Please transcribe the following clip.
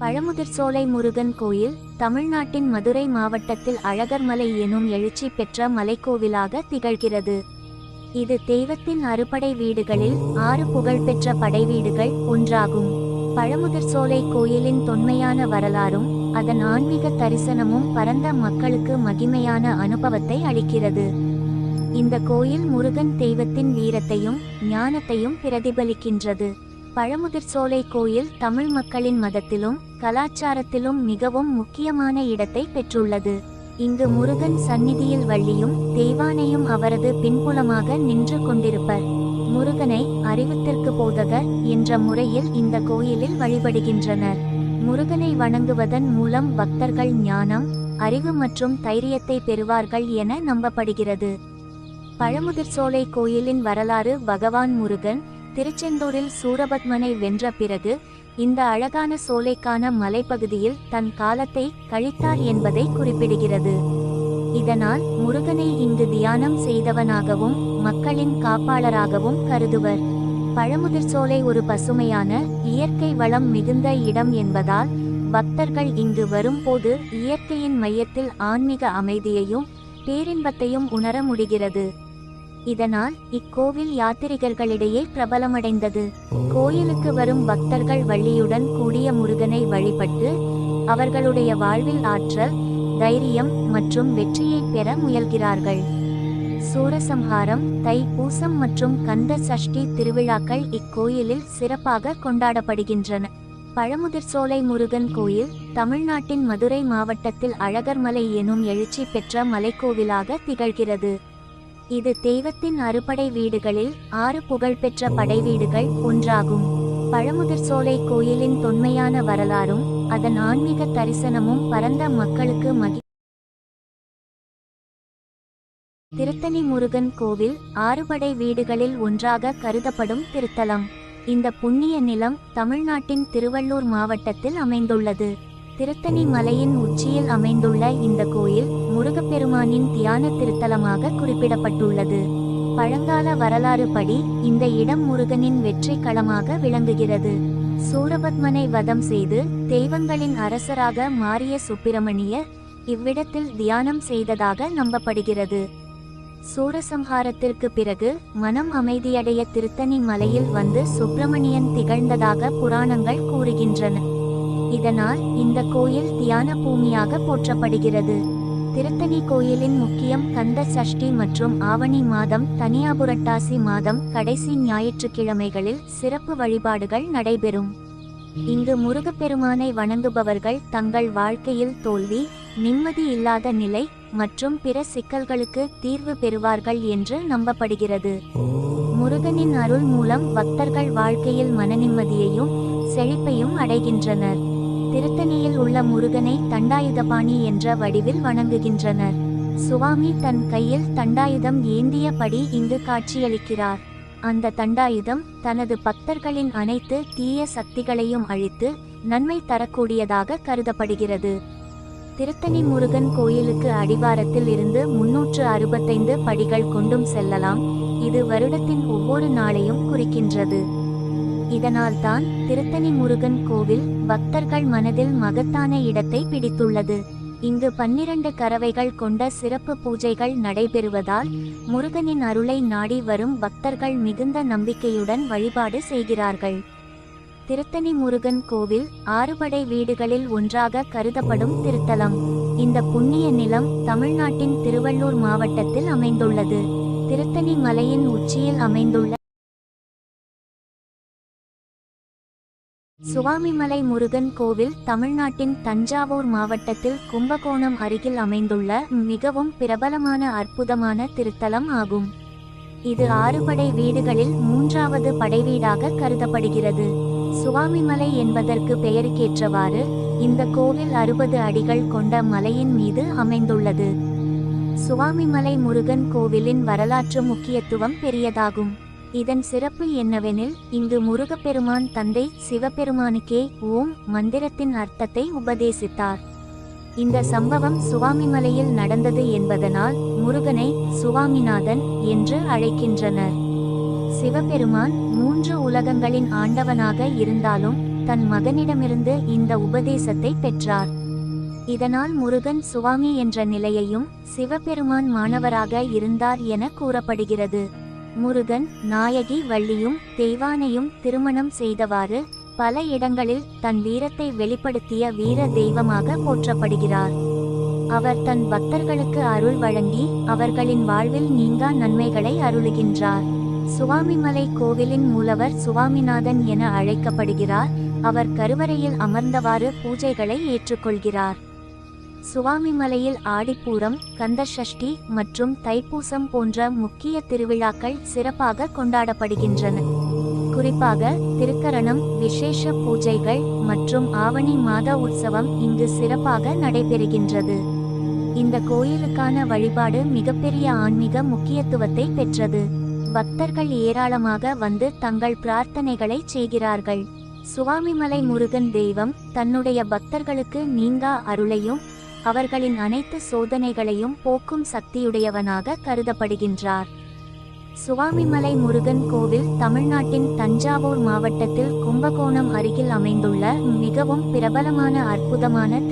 பழமுதிர்சோலை முருகன் கோயில் தமிழ்நாட்டின் மதுரை மாவட்டத்தில் அழகர்மலை எனும் எழுச்சி பெற்ற மலைக்கோவிலாக திகழ்கிறது. இது தெய்வத்தின் அறுபடை வீடுகளில் ஆறு புகழ்பெற்ற படைவீடுகள் ஒன்றாகும். பழமுதிர்சோலை கோயிலின் தொன்மையான வரலாறும் அதன் ஆன்மீக தரிசனமும் பரந்த மக்களுக்கு மகிமையான அனுபவத்தை அளிக்கிறது. இந்த கோயில் முருகன் தெய்வத்தின் வீரத்தையும் ஞானத்தையும் பிரதிபலிக்கின்றது. பழமுதிர்சோலை கோயில் தமிழ் மக்களின் மதத்திலும் கலாச்சாரத்திலும் மிகவும் முக்கியமான இடத்தை பெற்றுள்ளது. இங்கு முருகன் சந்நிதியில் வள்ளியும் தெய்வானையும் அவரது பின்புலமாக நின்று கொண்டிருப்பர். முருகனை அறிவித்திற்கு போதகர் என்ற முறையில் இந்த கோயிலில் வழிபடுகின்றனர். முருகனை வணங்குவதன் மூலம் பக்தர்கள் ஞானம் அறிவு மற்றும் தைரியத்தை பெறுவார்கள் என நம்பப்படுகிறது. பழமுதிர்சோலை கோயிலின் வரலாறு பகவான் முருகன் திருச்செந்தூரில் சூரபத்மனை வென்ற பிறகு இந்த அழகான சோலைக்கான மலைப்பகுதியில் தன் காலத்தை கழித்தார் என்பதை குறிப்பிடுகிறது. இதனால் முருகனை இங்கு தியானம் செய்தவனாகவும் மக்களின் காப்பாளராகவும் கருதுவர். பழமுதிர்சோலை ஒரு பசுமையான இயற்கை வளம் மிகுந்த இடம் என்பதால் பக்தர்கள் இங்கு வரும்போது இயற்கையின் மையத்தில் ஆன்மீக அமைதியையும் பேரின்பத்தையும் உணர முடிகிறது. இதனால் இக்கோவில் யாத்திரிகர்களிடையே பிரபலமடைந்தது. கோயிலுக்கு வரும் பக்தர்கள் வள்ளியுடன் கூடிய முருகனை வழிபட்டு அவர்களுடைய வாழ்வில் ஆற்றல் தைரியம் மற்றும் வெற்றியை பெற முயல்கிறார்கள். சூரசம்ஹாரம் தை பூசம் மற்றும் கந்த சஷ்டி திருவிழாக்கள் இக்கோயிலில் சிறப்பாக கொண்டாடப்படுகின்றன. பழமுதிர்சோலை முருகன் கோயில் தமிழ்நாட்டின் மதுரை மாவட்டத்தில் அழகர்மலை எனும் எழுச்சி பெற்ற மலைக்கோவிலாக திகழ்கிறது. இது தெய்வத்தின் அறுபடை வீடுகளில் ஆறு புகழ்பெற்ற படைவீடுகள் ஒன்றாகும். பழமுதிர்சோலை கோயிலின் தொன்மையான வரலாறும் அதன் ஆன்மீக தரிசனமும் பரந்த மக்களுக்கு மகி திருத்தணி முருகன் கோவில் ஆறுபடை வீடுகளில் ஒன்றாக கருதப்படும் திருத்தலம். இந்த புண்ணிய நிலம் தமிழ்நாட்டின் திருவள்ளூர் மாவட்டத்தில் அமைந்துள்ளது. திருத்தணி மலையின் உச்சியில் அமைந்துள்ள இந்த கோயில் முருகப்பெருமானின் தியான திருத்தலமாக குறிப்பிடப்பட்டுள்ளது. பழங்கால வரலாறு படி இந்த இடம் முருகனின் வெற்றி களமாக விளங்குகிறது. சூரபத்மனை வதம் செய்து தெய்வங்களின் அரசராக மாறிய சுப்பிரமணிய இவ்விடத்தில் தியானம் செய்ததாக நம்பப்படுகிறது. சூரசம்ஹாரத்திற்கு பிறகு மனம் அமைதியடைய திருத்தணி மலையில் வந்து சுப்பிரமணியன் திகழ்ந்ததாக புராணங்கள் கூறுகின்றன. இதனால் இந்த கோயில் தியான பூமியாக போற்றப்படுகிறது. திருத்தணி கோயிலின் முக்கியம் கந்த சஷ்டி மற்றும் ஆவணி மாதம் தனியாபுரட்டாசி மாதம் கடைசி ஞாயிற்றுக்கிழமைகளில் சிறப்பு வழிபாடுகள் நடைபெறும். இங்கு முருகப்பெருமானை வணங்குபவர்கள் தங்கள் வாழ்க்கையில் தோல்வி நிம்மதி இல்லாத நிலை மற்றும் பிற சிக்கல்களுக்கு தீர்வு பெறுவார்கள் என்று நம்பப்படுகிறது. முருகனின் அருள் மூலம் பக்தர்கள் வாழ்க்கையில் மனநிம்மதியையும் செழிப்பையும் அடைகின்றனர். திருத்தணியில் உள்ள முருகனை தண்டாயுதபாணி என்ற வடிவில் வணங்குகின்றனர். சுவாமி தன் கையில் தண்டாயுதம் ஏந்தியபடி இங்கு காட்சியளிக்கிறார். அந்த தண்டாயுதம் தனது பக்தர்களின் அனைத்து தீய சக்திகளையும் அழித்து நன்மை தரக்கூடியதாக கருதப்படுகிறது. திருத்தணி முருகன் கோயிலுக்கு அடிவாரத்தில் இருந்து முன்னூற்று அறுபத்தைந்து படிகள் கொண்டும் செல்லலாம். இது வருடத்தின் ஒவ்வொரு நாளையும் குறிக்கின்றது. இதனால்தான் திருத்தணி முருகன் கோவில் பக்தர்கள் மனதில் மகத்தான இடத்தை பிடித்துள்ளது. இங்கு பன்னிரண்டு கறவைகள் கொண்ட சிறப்பு பூஜைகள் நடைபெறுவதால் முருகனின் அருளை நாடி வரும் பக்தர்கள் மிகுந்த நம்பிக்கையுடன் வழிபாடு செய்கிறார்கள். திருத்தணி முருகன் கோவில் ஆறுபடை வீடுகளில் ஒன்றாக கருதப்படும் திருத்தலம். இந்த புண்ணிய நிலம் தமிழ்நாட்டின் திருவள்ளூர் மாவட்டத்தில் அமைந்துள்ளது. திருத்தணி மலையின் உச்சியில் அமைந்துள்ள சுவாமிமலை முருகன் கோவில் தமிழ்நாட்டின் தஞ்சாவூர் மாவட்டத்தில் கும்பகோணம் அருகில் அமைந்துள்ள மிகவும் பிரபலமான அற்புதமான திருத்தலம் ஆகும். இது ஆறுபடை வீடுகளில் மூன்றாவது படைவீடாக கருதப்படுகிறது. சுவாமிமலை என்பதற்கு பெயருக்கேற்றவாறு இந்த கோவில் அறுபது அடிகள் கொண்ட மலையின் மீது அமைந்துள்ளது. சுவாமிமலை முருகன் கோவிலின் வரலாற்று முக்கியத்துவம் பெரியதாகும். இதன் சிறப்பு என்னவெனில் இங்கு முருகப்பெருமான் தந்தை சிவபெருமானுக்கே ஓம் மந்திரத்தின் அர்த்தத்தை உபதேசித்தார். இந்த சம்பவம் சுவாமிமலையில் நடந்தது என்பதனால் முருகனை சுவாமிநாதன் என்று அழைக்கின்றனர். சிவபெருமான் மூன்று உலகங்களின் ஆண்டவனாக இருந்தாலும் தன் மகனிடமிருந்து இந்த உபதேசத்தை பெற்றார். இதனால் முருகன் சுவாமி என்ற நிலையையும் சிவபெருமான் மாணவராக இருந்தார் என கூறப்படுகிறது. முருகன் நாயகி வள்ளியும் தெய்வானையும் திருமணம் செய்தவாறு பல இடங்களில் தன் வீரத்தை வெளிப்படுத்திய வீர தெய்வமாக போற்றப்படுகிறார். அவர் தன் பக்தர்களுக்கு அருள் வழங்கி அவர்களின் வாழ்வில் நீங்கா நன்மைகளை அருளுகின்றார். சுவாமிமலை கோவிலின் மூலவர் சுவாமிநாதன் என அழைக்கப்படுகிறார். அவர் கருவறையில் அமர்ந்தவாறு பூஜைகளை ஏற்றுக்கொள்கிறார். சுவாமிமலையில் ஆடிப்பூரம் கந்தசஷ்டி மற்றும் தைப்பூசம் போன்ற முக்கிய திருவிழாக்கள் சிறப்பாக கொண்டாடப்படுகின்றன. குறிப்பாக திருக்கரணம் விசேஷ பூஜைகள் மற்றும் ஆவணி மாத உற்சவம் இங்கு சிறப்பாக நடைபெறுகின்றது. இந்த கோயிலுக்கான வழிபாடு மிகப்பெரிய ஆன்மீக முக்கியத்துவத்தை பெற்றது. பக்தர்கள் ஏராளமாக வந்து தங்கள் பிரார்த்தனைகளை செய்கிறார்கள். சுவாமிமலை முருகன் தெய்வம் தன்னுடைய பக்தர்களுக்கு நீங்கா அருளையும் அவர்களின் அனைத்து சோதனைகளையும் போக்கும் சக்தியுடையவனாக கருதப்படுகின்றார். சுவாமிமலை முருகன் கோவில் தமிழ்நாட்டின் தஞ்சாவூர் மாவட்டத்தில் கும்பகோணம் அருகில் அமைந்துள்ள மிகவும் பிரபலமான அற்புதமான திரு